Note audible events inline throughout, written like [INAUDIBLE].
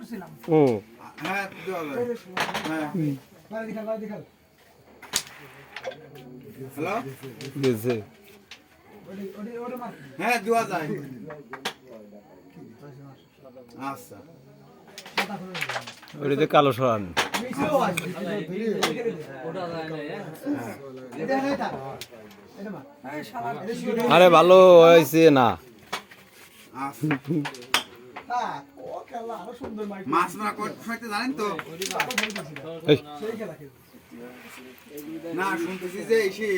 করছিলাম। ও। হ্যাঁ হ্যাঁ। হ্যালো? গেছে। হ্যাঁ দেওয়া যায়। আচ্ছা। ওটাতে কালো সরান। হ্যাঁ। আরে ভালো হয়েছে না। মাছ মারা করতে জানেন তো? না শুনতেছি যে এসে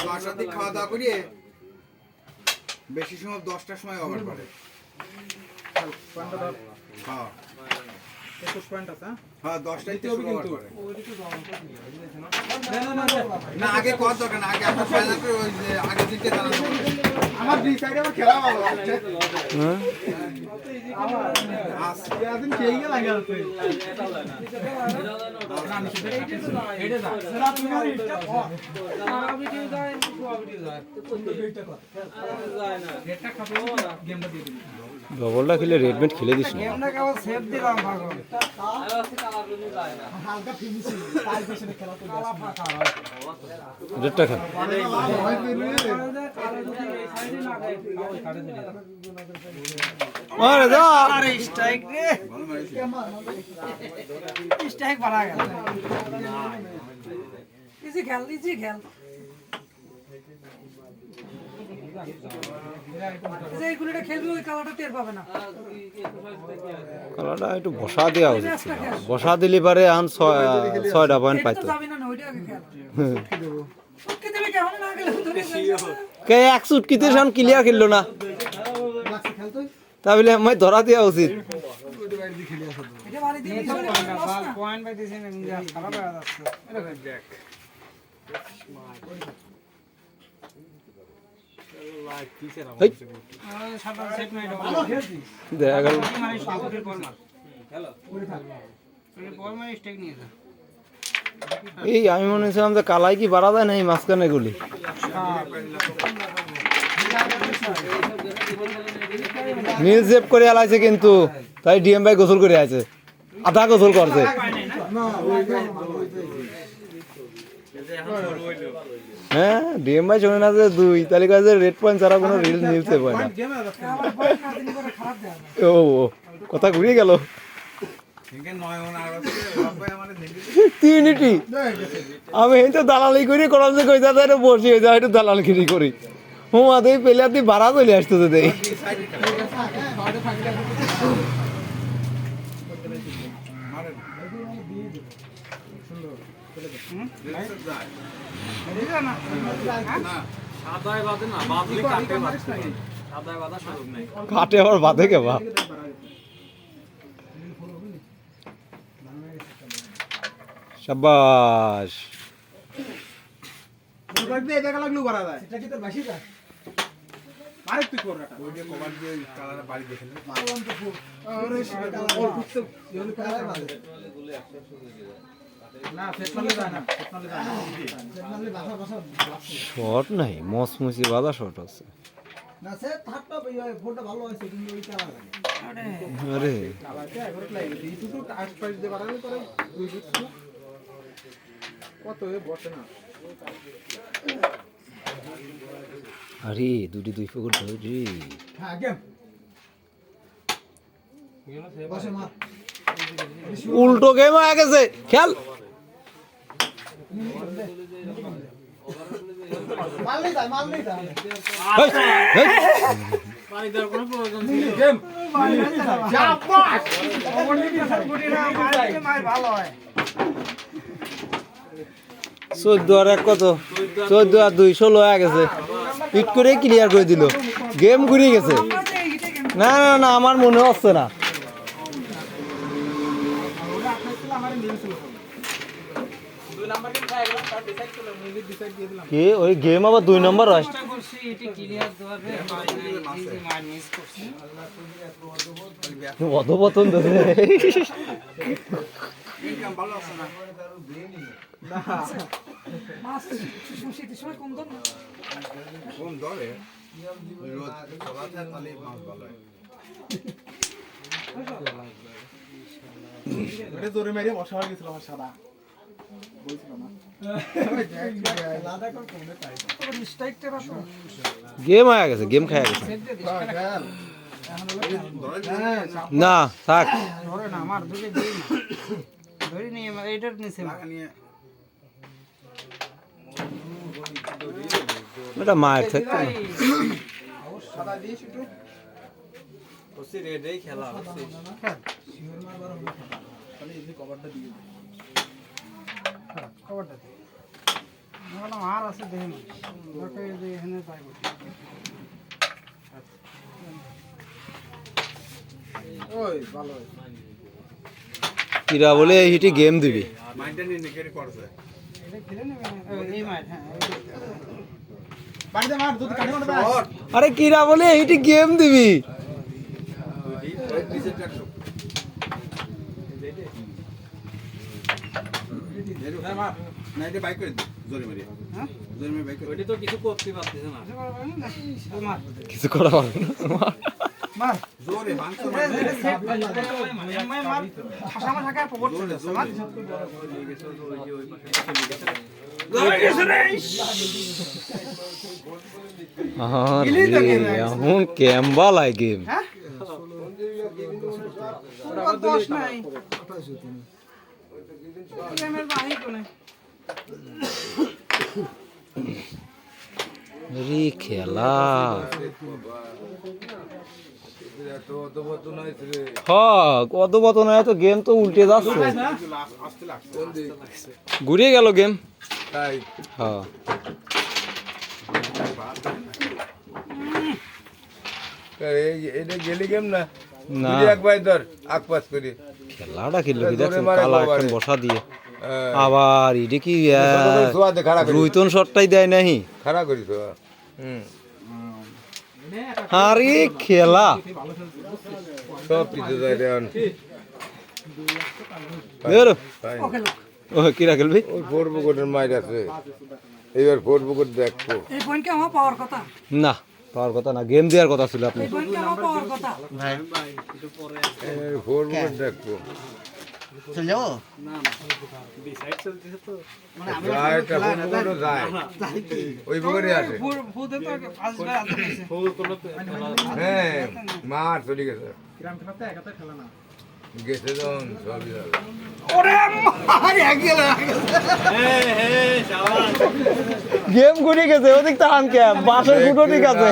দশটার দিক খাওয়া দাওয়া করিয়ে বেশি সময় দশটার সময় অভার করে হ্যাঁ। হ্যাঁ? দশটায় তো ওভার না? আগে কত দরকার না আগে আপনার ফাইনাল করে ওই যে আগে দিকে হবে। আমার দুই সাইডে আমার খেলা ভালো লাগছে। হ্যাঁ? যায় পুরো ডবলটা খেলে রেডমেড খেলে দিস না। আমরা কেবল সেভ দিলাম পাগল। তা যায় না হালকা ফিনিশিং তার পেছনে খেলা তো কালা ফাঁকা রেডটা খেল আরে যা আরে স্ট্রাইক রে। স্ট্রাইক বাড়া গেল। ইজি খেল ইজি খেল যে এইগুলোটা খেলবি ওই কালারটা একটু বসা দেওয়া উচিত ছিল। বসা দিলে পারে ছয় ছয়টা পয়েন্ট পাইতো। কে এক চুটকিতে সন ক্লিয়ার খেললো না। তাহলে আমি ধরা দেওয়া উচিত। পয়েন্ট পাইতেছি এই, আমি মনে হচ্ছিলাম যে কালাই কি বাড়া দেয় না এই মাঝখানে গুলি? জেপ করে আলাইছে কিন্তু, তাই ডিএম ভাই গোসল করে আছে আধা গোসল করছে। হ্যাঁ ডিএম ভাই শোনে না যে দুই তাহলে কাছে রেড পয়েন্ট ছাড়া কোনো রিল নিউজে পায় না। ও ও, কথা ঘুরিয়ে গেল। তিনটি। আমি এই তো দালালি করি করলাম যে কই দাদা একটু বসি হয়ে যায় একটু দালালগিরি করি। হুমা তুই পেলে তুই ভাড়া চলে আসতেছে দেই মারেন সুন্দর যায় না সাদায় বাদে না বাদলি কাটে সাদায় বাদা সুযোগ নাই কাটে আবার বাঁধে কে বা সাবাস এটা কি তোর বাসি কাজ ওই যে কভার দিয়ে কালারে বাড়ি দেখে নিন। মারলাম তো আরে সেটা কালার অল ফুটছে কালার সেটা বাসা শর্ট নাই মসমসি বাঁধা শর্ট আছে। আরে আরে। দুটি দুই পকেট ধরি হ্যাঁ উল্টো গেম হয়ে গেছে চোদ্দ আর এক কত? চোদ্দ আর দুই, ষোলো হয়ে গেছে। হিট করে ক্লিয়ার করে দিল। গেম ঘুরিয়ে গেছে। না না না, আমার মনে হচ্ছে না। কি? ওই গেম আবার দুই নম্বর হয় অধপতন ধরে। ধরে মেরে বসা হয়ে গেছিল আমার সাদা। গেম হয়ে গেছে গেম খায় গেছে না থাক। এটা মায়ের থাকতো না। খেলা হচ্ছে তাহলে এই যে কভারটা। বললাম আর আছে দেখে নি। যে এখানে ওই ভালো কিরা বলে হিটি গেম দিবি। মাইন্ডটা নিয়ে করছে কাটে মারবে আরে কিরা বলে এই হিটি গেম দিবি। না এটা বাইক করে জোরে মারি হ্যাঁ? জোরে মারি বাইক করে ওইটি তো কিছু করতে পারতেছে না। মার কিছু করা পারবে না। মার জোরে মাংস এই, এই, সেট মার, মার, মার মার ঠাকা পকড় মার এখন ক্যাম্বালাই গেম হ্যাঁ ওর দোষ নাই গেমের বাহি কোনে রে খেলা। কত নয় তো গেম তো উল্টে যাচ্ছে। ঘুরিয়ে গেল গেম। হ্যাঁ এটা গেলি কেম না? না। একবার ধর আক পাস করি। খেলাটা খেললো কি দেখছেন? কালা। এখন বসা দিয়ে। আবার এটা কি রুইতন শটটাই দেয় নাহি? খাড়া করি তো হুম। আরে খেলা। সব কিছু যায় রে এখন। বেরো ও কিরা খেলবি? ওই ফোর বুকটের মাইর আছে। এবার ফোর বুকট দেখব এই পয়েন্টকে আমার পাওয়ার কথা। না। পাওয়ার কথা না গেম দেওয়ার কথা ছিল আপনি দেখব। হ্যাঁ মার চলে গেছে। খেলা না। গেছে তখন সবই যাবে ওরে মার এক হে হে গেম ঘুরে গেছে ওদিক তো আন কে? বাসের গুটো ঠিক আছে।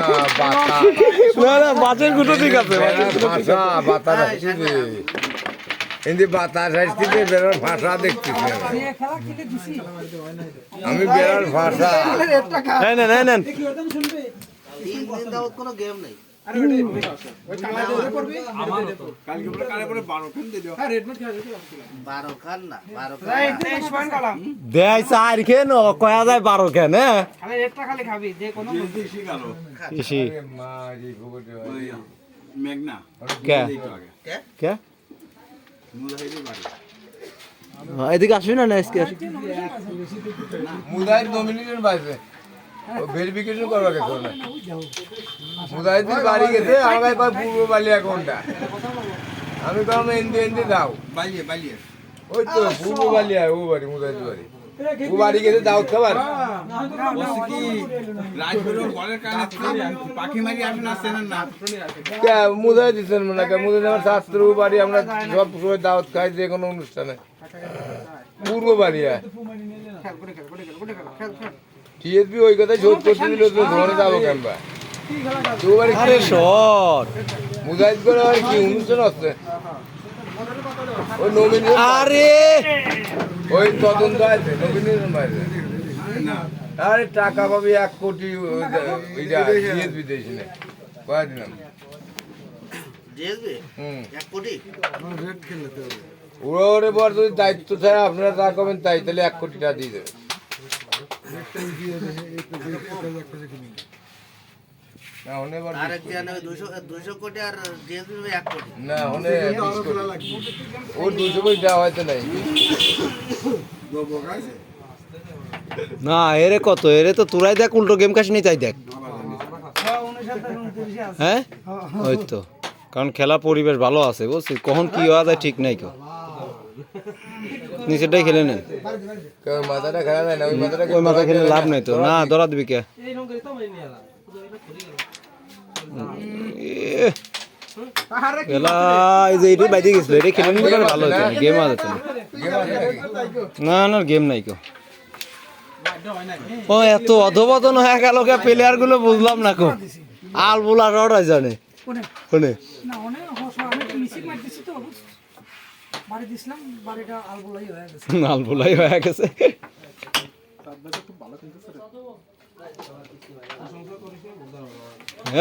না না বাসের গুটো ঠিক আছে ভাষা বাতাস আসছে হিন্দি বাতাস আসছে বেরোর ভাষা দেখতেছি আমি। খেলা খেলে বেরোর ভাষা। নেন নেন নেন বলে 12 খান দিয়ে দিও। রাইট 23 পয়েন্ট কালাম দেয় চার খেন কয়া যায় বারো খেন হ্যাঁ? হ্যাঁ, এদিকে আসবি না আজকে ভেরিফিকেশন করবা গেছে না। মুদাইর বাড়ি গেছে আমাকে কয় পূর্ব বালিয়া কোনটা আমি কম এন্দি এন্দি দাও। বালিয়ে বালিয়ে। ওই তো পূর্ব বালিয়া ও বাড়ি মুদাইর বাড়ি। ও বাড়ি গেছে দাও খাবার। মুদাই দিচ্ছেন না কে মুদাই আমার শাস্ত্র বাড়ি আমরা সব সময় দাওয়াত খাই যে কোনো অনুষ্ঠানে। পূর্ব বালিয়া টিএসপি ওই কথাই শোধ করতে দিল তো ধরে যাব শট মুজাহিদ করে আর কি অনুষ্ঠান হচ্ছে? ওই নমিনেশন আরে! ওই তদন্ত আছে নমিনেশন পাইছে আরে টাকা পাবি এক কোটি ওইটা টিএসপি দিয়েছি না। কয়া দিলাম ওরা ওরে বর যদি দায়িত্ব ছাড়া আপনারা যা করবেন তাই তাহলে এক কোটি টাকা দিয়ে দেবে না নাই এরে কত? এরে তো তোরাই দেখ, উল্টো গেম খাস নি তাই দেখ। 29 29 আছে হ্যাঁ? ওই তো। কারণ খেলা পরিবেশ ভালো আছে বুঝছি কখন কি হওয়া যায় ঠিক নাই কেউ [LAUGHS] নিচেরটাই খেলে নেন। মাথাটা খেলা না ওই মাথাটা ওই মাথা খেলে লাভ নাই তো। না ধরা দিবি কে? না না গেম নাই কেউ। ও এত অধপতন হয়ে গেল প্লেয়ারগুলো বুঝলাম না কো আল বুলা রড়াই জানে। কোনে? শুনে না অনেক হস আমি একটু মিছিল মার দিছি তো বাড়ি দিছিলাম বাড়িটা আলবোলাই হয়ে গেছে। [LAUGHS] আল বুলাই হয়ে গেছে।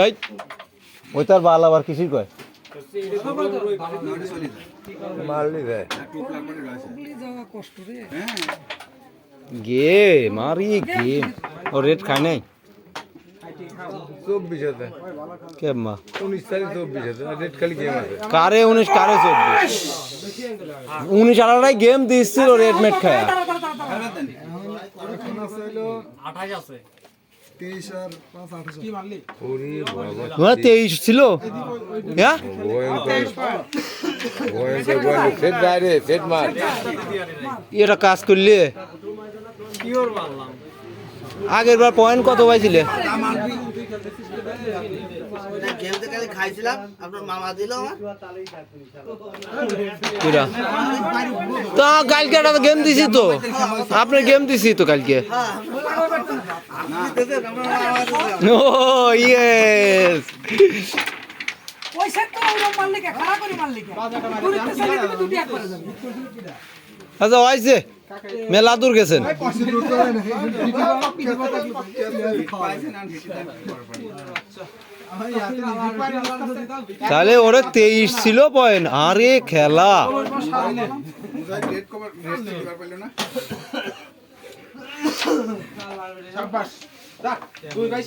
এই ওই তার বাল আবার কিসির কয়? মারলি দেয় ওগুলি যাওয়া কষ্ট রে। গেম আরে ও রেড খায় নাই? চব্বিশ হাতে কে মা? উনিশ তারিখ চব্বিশ হাতে রেড খালি গেম আছে। কারে উনিশ কারে চব্বিশ? উনিশ আড়াই গেম দিচ্ছিল রেড মেট খায়া। এখন আছে হলো আঠাশ আছে। তেইশ আর পাঁচ আঠাশ কি মারলি? ওরে বাবা। মানে তেইশ ছিল। হ্যাঁ ভয়ঙ্কর। ভয়ঙ্কর ভয়ঙ্কর। সেট বাইরে সেট মার। এটা কাজ করলে? পিওর মারলাম। আগের বার পয়েন্ট কত পাইছিলে? খেলতে খালি খাইছিলাম আপনার মামা দিল আমার। তা কালকে একটা গেম দিছি তো। আপনার গেম দিছি তো কালকে। ও ইয়েস তো কে খারাপ করে মারলি কে আচ্ছা হয়েছে। মেলা দূর গেছেন তাহলে ওরে তেইশ ছিল পয়েন্ট আরে খেলা দুই ভাই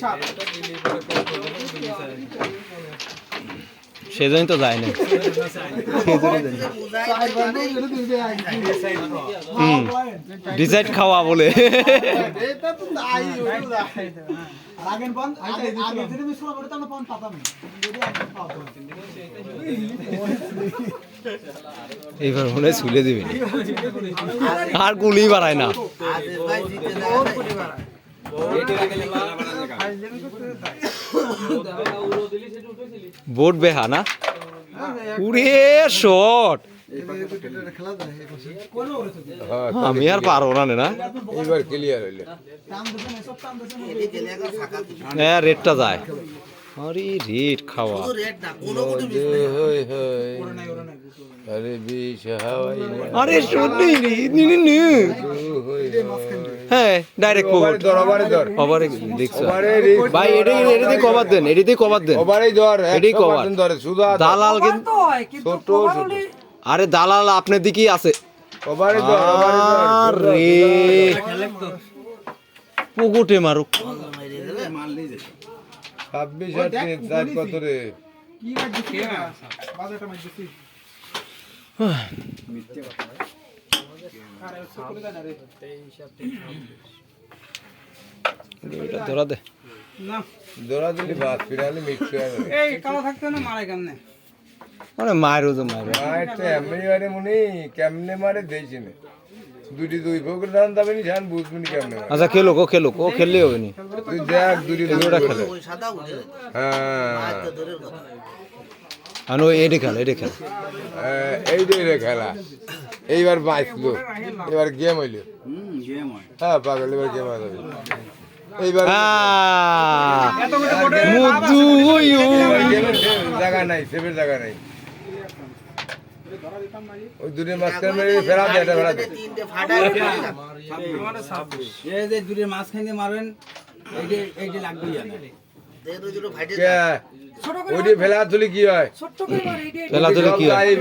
সেজন্যই তো যায় না হুম খাওয়া বলে। এইবার মনে ছুলে দিবে আর গুলি বাড়ায় না। জিতে যায় বোট বেহা না? উড়ে শট। আমি আর পারব না না এইবার ক্লিয়ার হইলে। হ্যাঁ রেটটা যায়। আরে রেট খাওয়া। আরে বিষ হাওয়াই আরে নি? নি নি হ্যাঁ ডাইরেক্ট ধর ওভারে ধর। ওভারে দেখছ ওভারে ভাই এটাই এটাতে কভার দেন এটাতে কভার দেন। ওভারেই ধর এটাই শুধু দালাল কিন্তু ছোট, ছোট। আরে দালাল আপনার দিকেই আছে। ওভারে ধর ওভারে ধর। আরে। পুকুটে মারুক মেরে দিলে মারলেই যেত ছাব্বিশ আর তিন চার কত রে? কি বাজারটা মিথ্যে কথা ধরা দে। দিলি ফিরালে এই কালো থাকতে না মারা কেমনে? মানে তো মায়ের। মারটা এমনি মারে মনে কেমনে মারে দিয়েছি না দুটি দুই ফোকের ধান যাবে নি ঝান বুঝবি নি কেমনে আচ্ছা খেলুক ও খেলুক ও খেললে হবে নি। তুই দেখ দুটি দুটা খেলে। হ্যাঁ। ওই এডে খেল এডে খেল। হ্যাঁ, এইটাই রে খেলা। এইবার বাঁচলো এবার গেম হইল। হুম গেম হয় হ্যাঁ পাগল এবার গেম যাবে। এইবার জায়গা নাই সেভের জায়গা নাই। ওই দুটোর মাঝখানে মেরে ফেরা এটা ফেরা দে তিনটে ফাটায় এই যে দূরে মাঝখানে মারবেন এই যে এই যে লাগবেই জানে দেড় দুটো ফাইটে কে? ছোট করে ওইটি ফেলা তুলি কি হয়? ছোট্ট করে মার এইটাই খেলা ধরে কি হয়? এই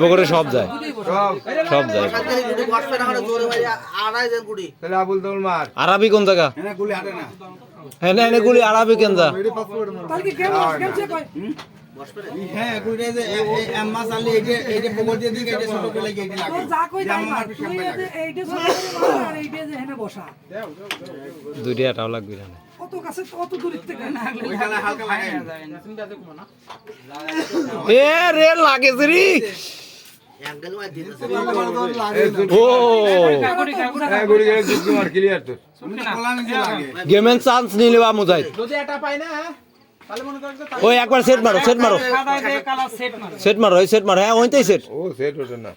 পুকুরে। সব যায়। সব। সব যায়। সরকারি গুটি বসবে না হলে জোরে মারি। আড়াই দেন গুটি তাহলে আবুল তোল মার। আরবি কোন জায়গা? হ্যাঁ গুলি হাঁটে না। না এনে গুলি আরবি কেন যা? হয় হ্যাঁ যে এ- এ- এম মাছ আনলে এইটা এইটা পকর দিয়ে দিকে এইটা ছোট করে লাগে এইটা যা কই তাই তুই এইটা ছোট আর এইটা যে বসা। দুইটা লাগবে না কাছে থেকে না ওইখানে হালকা হ্যাঁ গেমেন চান্স নিলে বা মুজাই যদি এটা পাই না ওই একবার সেট মারো সেট মারো। সেট মারো। ওই সেট মারো। হ্যাঁ ওইটাই সেট ও সেট ওঠে না।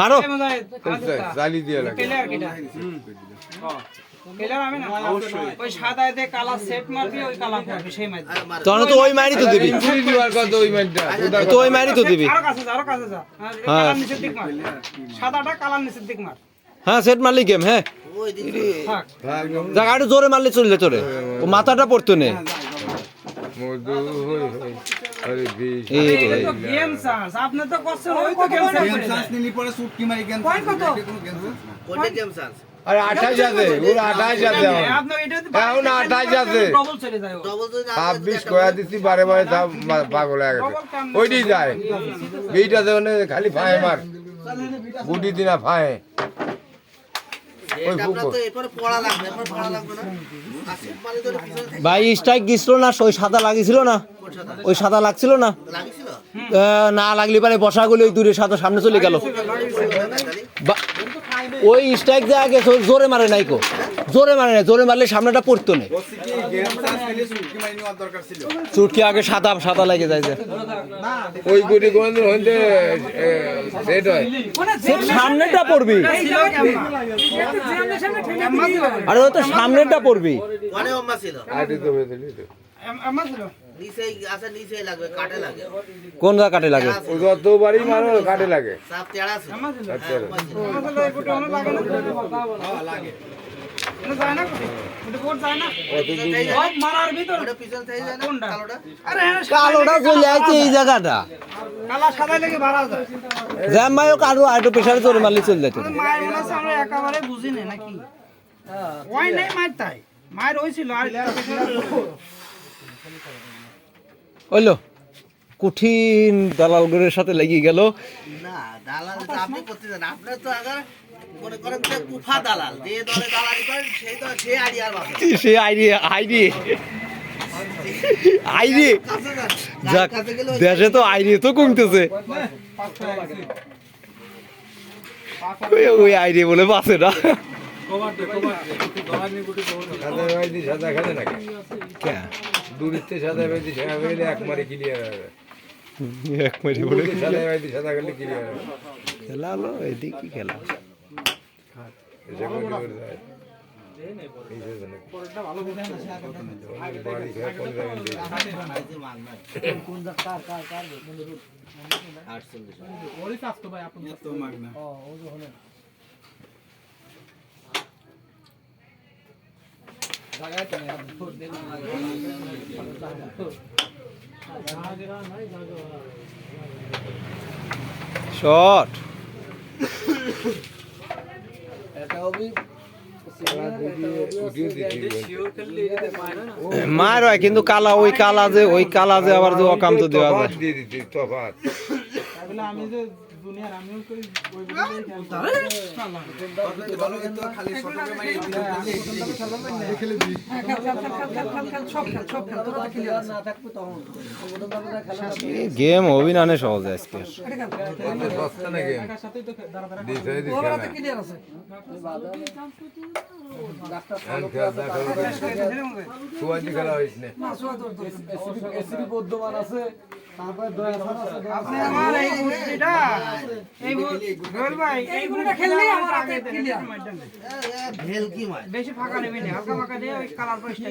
মারো। এই চালি দিয়ে লাগে তো ওই মারি। তো দিবি। তো ওই মারি তো দিবি। আর এই হ্যাঁ। হ্যাঁ। সেট মারলি গেম হ্যাঁ। থাক জায়গা জোরে মারলে চললে তোরে। ও মাথাটা পড়তো নে। আরে আঠাশ আছে ওর আঠাশ এখন। আঠাশ। ছাব্বিশ কয়া দিচ্ছি বারে বারে পাগল হয়ে গেছে। ওইটি যায়। বিটা খালি ফায়ে মার। গুটি দিনা ফায়ে। ভাই স্ট্রাইক গিয়েছিল না? ওই সাদা লাগিয়েছিল না? ওই সাদা লাগছিল না? না লাগলে পারে বসা গুলো ওই দূরে সাদা সামনে চলে গেল। বা- ওই স্ট্রাইক যা ওই জোরে মারে নাই কো জোরে মারে নাই জোরে মারলে সামনেটা পড়তো না ছিল চুটকি আগে সাদা সাদা লেগে যায় যে ওই গুটি কোনদিন হইতে সেট হয় মানে সামনেটা পড়বি এই জায়গায় একটা জ্যামের সামনে ঠেলে দিবি আরে তো তো হয়েছিল তো আম- আমার ছিল কোন জায়গা কাটে লাগে? ও যতবারই মারো কাটে লাগে। আচ্ছা আমার ছিল এই গুটি অনেক লাগে লাগে। হ্যাঁ, কালোটা চলে আছে এই জায়গাটা। কালা সাদা লেগে বাড়া যায়। জ্যাম মায়ও কারও আইটো প্রেশারে জোরে মারলে চলে যেত। মায়ের মনে আমরা একেবারে বুঝি না নাকি? ওই নেই মায়ের তাই। মায়ের ওই আর ওইলো কঠিন দালালগুলোর সাথে লেগে গেল। না দালাল আপনি করতে চান আপনার তো আগে মনে করেন যে কুফা দালাল যে দলে দালালি করেন সেই তো সে আইডিয়ার সে আইডি যাক দেশে তো আইডি তো কমতেছে। ওই- ওই আইডি বলে বাঁচে না। সাদা নাকি? কে? দূরিতে সাদা বাইদি সাদা বাইদি এক মারি ক্লিয়ার হবে। এক মিনিট বলে সাদা বাইদি সাদা খেলে ক্লিয়ার হবে। খেলা হলো এদিকে খেলা। এসে গুটি করে যায় এই যে জানে। বাড়ি খেয়ে কোন জায়গায় দিয়ে। ওরই কাজ তো ভাই আপন কাজ তো মাগ না শট। মার হয় কিন্তু কালা ওই কালা যে ওই কালা যে আবার যে অকাম তো দেওয়া যায়। দিয়ে দিতে তফাৎ আমি যে দুনিয়ার আমিও কই ওই বলে করে খেলে হ্যাঁ, খেল, খেল, খেল, খেল, খেল, খেল, সব খেল, সব খেল, তোরা তো clear আছে। গেম অভিনানে সহজে আজকে খেল। না গেম তো হয় ওরা তো আছে। হয়েছে না তোর। আপনি আমার এই গুটিটা এই গোল ভাই এই গুলিটা খেললেই আমার হাতে clear। ভেল কি মার বেশি ফাঁকা নেবেন হালকা ফাঁকা দিয়ে ওই কালার পরিষ্কার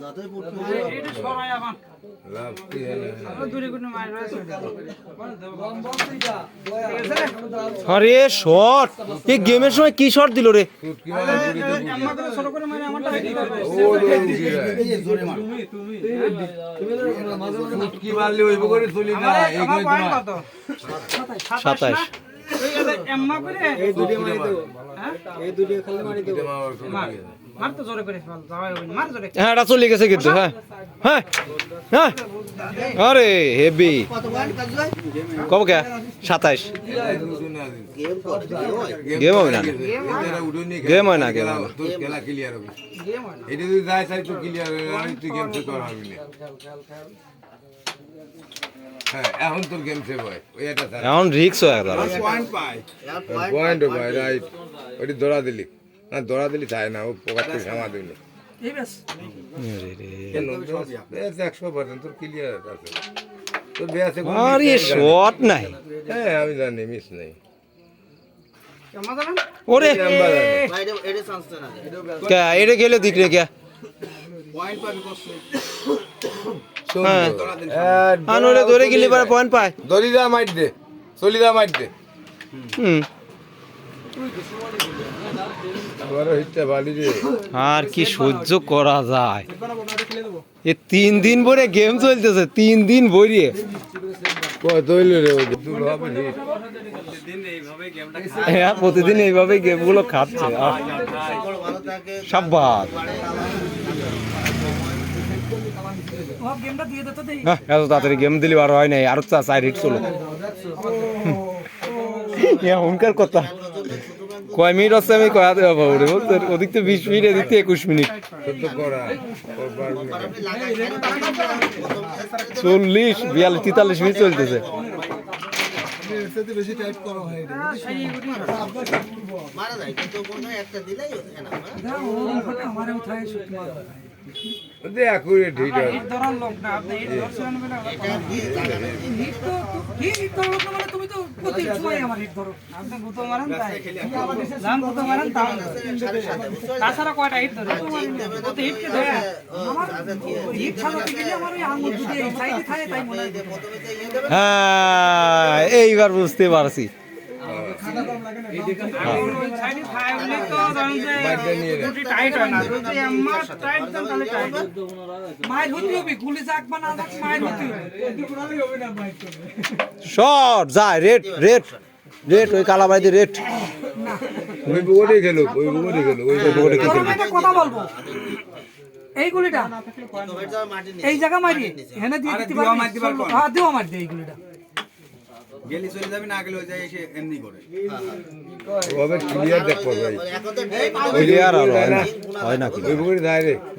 মা যতই পুটকি এটা সরাই এখন। লাভ কি হলো? দূরে কোনো মার রয়েছে আরে শট! এই গেমের সময় কি শট দিল রে? চুটকি তো গুড়ি। করে ছোট আমারটা কি করবে ও তো উঠি যায়। চুটকি ওইব করে চলি না আমার এইগুলো পয়েন্ট তোমার কত? সাতাশ ওই যে এম্মা করে? চুটকি মার। হ্যাঁ? চুটকি মার করে মার। দিয়ে হ্যাঁ এটা চলে গেছে কিন্তু হ্যাঁ। হ্যাঁ হ্যাঁ। আরে হেভি কব কে? সাতাইশ। গেম হবে না? গেম হয় না, গেম ক্লিয়ার হবে গেম হয় না। এটা যদি যায় তাই তো ক্লিয়ার হবে আমি তুই গেম সে করা হবে হ্যাঁ এখন তোর গেম সেভ হয় ওই এটা এখন রিক্স হয়ে পয়েন্ট পয়েন্ট রাইট ওটি ধরা দিলি। না ধরা দিলি চাই না ও থেকে সামা দিলি। একশো পার্সেন্ট তোর ক্লিয়ার আছে। তোর আরে শট নাই। হ্যাঁ আমি জানি মিস নেই। ওরে এটা গেলে দিক রে কে? পয়েন্ট পাবি করছে হ্যাঁ। ধরে গেলে পয়েন্ট পায়। দড়ি দা মাইট দে চলি দা মাইট দে। হুম আবারও হিটটা বালি রে আর কি সহ্য করা যায়? এ তিন দিন ভরে গেম চলতেছে, তিন দিন ভরিয়ে। হ্যাঁ প্রতিদিন এইভাবে গেমগুলো এত তাড়াতাড়ি গেম দিলি আর হয় নাই, আরও চলো এখনকার কথা। কয় মিনিট আছে আমি কয়া দেওয়া পাবো রে? বলতো ওদিক তো বিশ মিনিট এদিক থেকে একুশ মিনিট। চল্লিশ বিয়াল্লিশ তেতাল্লিশ মিনিট চলতেছে। হয় মারা যায় কিন্তু কোনো একটা দিলেই মানে তাছাড়া কয়টা হিট ধরে। হিট ধরে হিট ছাড়াতে গেলে আমার ওই আঙুল সাইডে থাকে তাই মনে হয়। ইয়ে হ্যাঁ এইবার বুঝতে পারছি। হয় গুলি শট যায় রেড রেড রেড ওই কালাবাইদি রেড ওই খেলো, ওই খেলো, ওই আমি কথা বলব এই গুলিটা এই জায়গা মারি এখানে দিয়ে দিতে পারবি পর। হ্যাঁ দিও মার দে এই গুলিটা গেলি চলে যাবি না গেলে ওই যায় এসে এমনি করে। ওভাবে clear দেখ ভাই। তো ক্লিয়ার আর হয় না। হয় না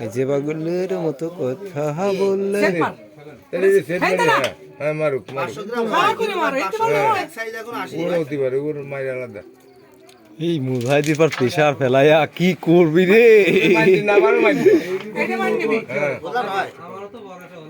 ওই যে বাগুলের মতো কথা বললে। সেট এই যে মারি, হ্যাঁ, হ্যাঁ, মারুক, মারুক। করে মার এই ভালো হয়। সাইজ এখন আসি ওর হতে পারে, ওর মাইর আলাদা। এই মুভাই দিপার প্রেশার ফেলাইয়া কি করবি রে? না মারো। এটা নিবি হ্যাঁ। ভাই আহ ইস আচ্ছা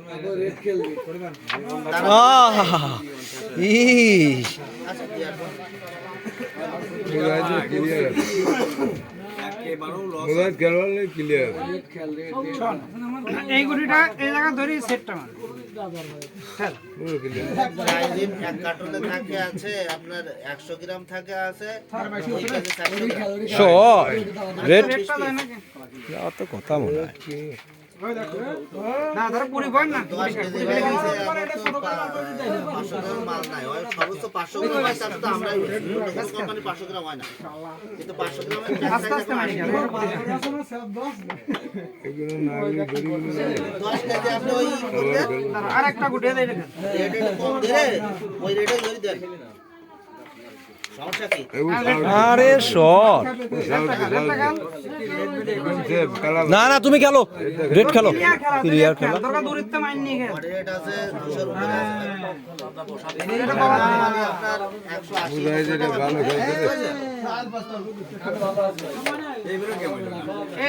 এই গুটিটা এই জায়গা ধরে সেটটা একশো গ্রাম থাকে আছে কথা মনে হয়। না ধর না মাল নাই সর্বোচ্চ পাঁচশো গ্রাম তো কোম্পানি পাঁচশো গ্রাম হয় না। কিন্তু পাঁচশো আস্তে আস্তে মারি গেল করবেন আর একটা গুটি দিয়ে ওই রেটে দেন। আরে শট। না না তুমি খেলো। রেড খেলো। ক্লিয়ার খেলা মানে রে।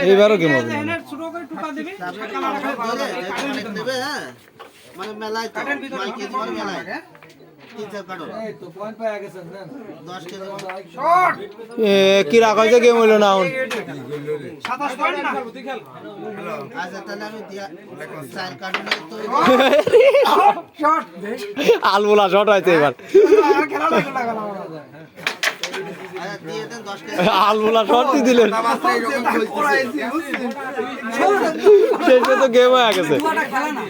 এইবারও গেম হবে হ্যাঁ মানে তো মাল কেজি মেলায়। কি রাখা হয়েছে গেম হইল না এখন? সাতাশ পয়েন্ট না? আচ্ছা আলবোলা শট হয়েছে এবার। আচ্ছা আলবোলা শটই দিলেন। শেষে তো গেম হয়ে গেছে। দুয়াটা খেলে না।